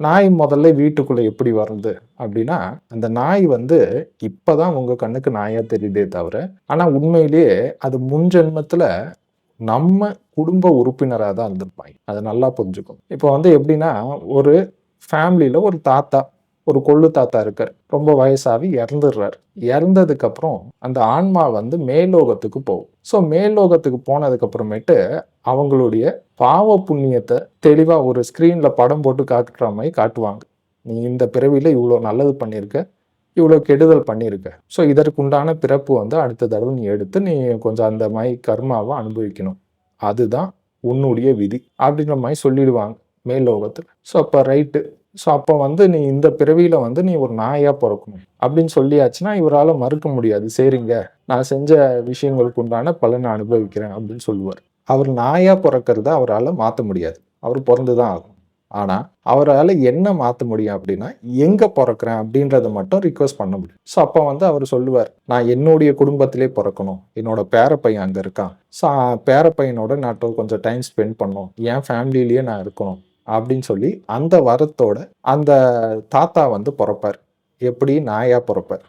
நாய் முதல்ல வீட்டுக்குள்ளே எப்படி வருது அப்படின்னா அந்த நாய் வந்து இப்போதான் உங்கள் கண்ணுக்கு நாயாக தெரியுதே தவிர ஆனால் உண்மையிலேயே அது முன் ஜென்மத்தில் நம்ம குடும்ப உறுப்பினராக தான் இருந்திருப்பாங்க. அதை நல்லா புரிஞ்சுக்கும் இப்போ வந்து எப்படின்னா ஒரு ஃபேமிலியில் ஒரு தாத்தா ஒரு கொள்ளு தாத்தா இருக்கார். ரொம்ப வயசாகி இறந்துடுறாரு. இறந்ததுக்கப்புறம் அந்த ஆன்மா வந்து மேலோகத்துக்கு போகும். ஸோ மேலோகத்துக்கு போனதுக்கப்புறமேட்டு அவங்களுடைய பாவ புண்ணியத்தை தெளிவாக ஒரு ஸ்க்ரீனில் படம் போட்டு காட்டுற மாதிரி காட்டுவாங்க. நீ இந்த பிறவியில் இவ்வளோ நல்லது பண்ணியிருக்க இவ்வளோ கெடுதல் பண்ணியிருக்க. ஸோ இதற்குண்டான பிறப்பு வந்து அடுத்த தடவை நீ எடுத்து நீ கொஞ்சம் அந்த மாதிரி கர்மாவை அனுபவிக்கணும். அதுதான் உன்னுடைய விதி. அப்படின்ற மாதிரி சொல்லிடுவாங்க மேல்லோகத்தில் ஸோ அப்போ ரைட்டு ஸோ அப்போ வந்து நீ இந்த பிறவியில் வந்து நீ ஒரு நாயாக பிறக்கணும். அப்படின்னு சொல்லியாச்சுன்னா இவரால் மறுக்க முடியாது. சரிங்க நான் செஞ்ச விஷயங்களுக்கு உண்டான பலனை அனுபவிக்கிறேன் அப்படின்னு சொல்லுவார். அவர் நாயாக பிறக்கிறத அவரால் மாற்ற முடியாது. அவர் பிறந்து தான் ஆகும் ஆனால் அவரால் என்ன மாற்ற முடியும் அப்படின்னா எங்கே பிறக்கிறேன் அப்படின்றத மட்டும் ரிக்வஸ்ட் பண்ண முடியும். ஸோ அப்போ வந்து அவர் சொல்லுவார் நான் என்னுடைய குடும்பத்திலே பிறக்கணும். என்னோட பேரப்பையன் அங்கே இருக்கான். ஸோ பேரப்பையனோட நான் கொஞ்சம் டைம் ஸ்பெண்ட் பண்ணும் என் ஃபேமிலியிலேயே நான் இருக்கணும். அப்படின்னு சொல்லி அந்த வரத்தோட அந்த தாத்தா வந்து பிறப்பார். எப்படி நாயா பிறப்பார்.